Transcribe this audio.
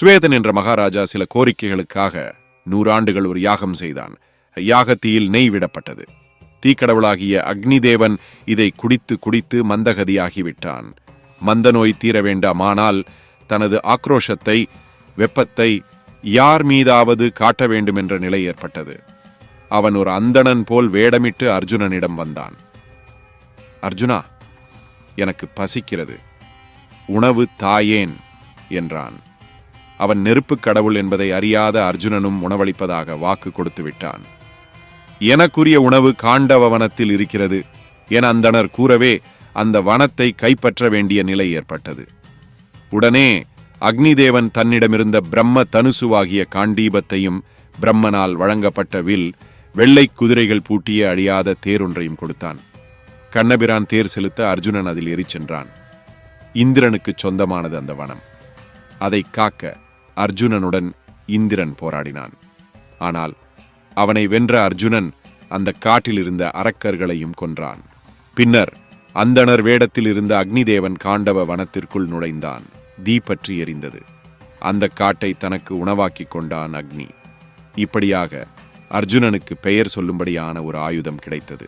சுவேதன் என்ற மகாராஜா சில கோரிக்கைகளுக்காக நூறாண்டுகள் ஒரு யாகம் செய்தான். யாகத்தீயில் நெய் விடப்பட்டது. தீக்கடவுளாகிய அக்னிதேவன் இதை குடித்து குடித்து மந்தகதியாகிவிட்டான். மந்த நோய் தீர வேண்டாமானால் தனது ஆக்ரோஷத்தை வெப்பத்தை யார் மீதாவது காட்ட வேண்டும் என்ற நிலை ஏற்பட்டது. அவன் ஒரு அந்தணன் போல் வேடமிட்டு அர்ஜுனனிடம் வந்தான். அர்ஜுனா எனக்கு பசிக்கிறது. உணவு தாயேன் என்றான். அவன் நெருப்புக் கடவுள் என்பதை அறியாத அர்ஜுனனும் உணவளிப்பதாக வாக்கு கொடுத்து விட்டான். எனக்குரிய உணவு காண்டவ வனத்தில் இருக்கிறது என அந்தணர் கூறவே அந்த வனத்தை கைப்பற்ற வேண்டிய நிலை ஏற்பட்டது. உடனே அக்னிதேவன் தன்னிடமிருந்த பிரம்ம தனுசுவாகிய காண்டீபத்தையும் பிரம்மனால் வழங்கப்பட்ட வில் வெள்ளை குதிரைகள் பூட்டிய அழியாத தேரொன்றையும் கொடுத்தான். கண்ணபிரான் தேர் செலுத்த அர்ஜுனன் அதில் ஏறிச் சென்றான். இந்திரனுக்குச் சொந்தமானது அந்த வனம். அதை காக்க அர்ஜுனனுடன் இந்திரன் போராடினான். ஆனால் அவனை வென்ற அர்ஜுனன் அந்த காட்டில் இருந்த அரக்கர்களையும் கொன்றான். பின்னர் அந்தணர் வேடத்தில் இருந்த அக்னிதேவன் காண்டவ வனத்திற்குள் நுழைந்தான். தீ பற்றி எரிந்தது. அந்த காட்டை தனக்கு உணவாக்கிக் கொண்டான் அக்னி. இப்படியாக அர்ஜுனனுக்கு பெயர் சொல்லும்படியான ஒரு ஆயுதம் கிடைத்தது.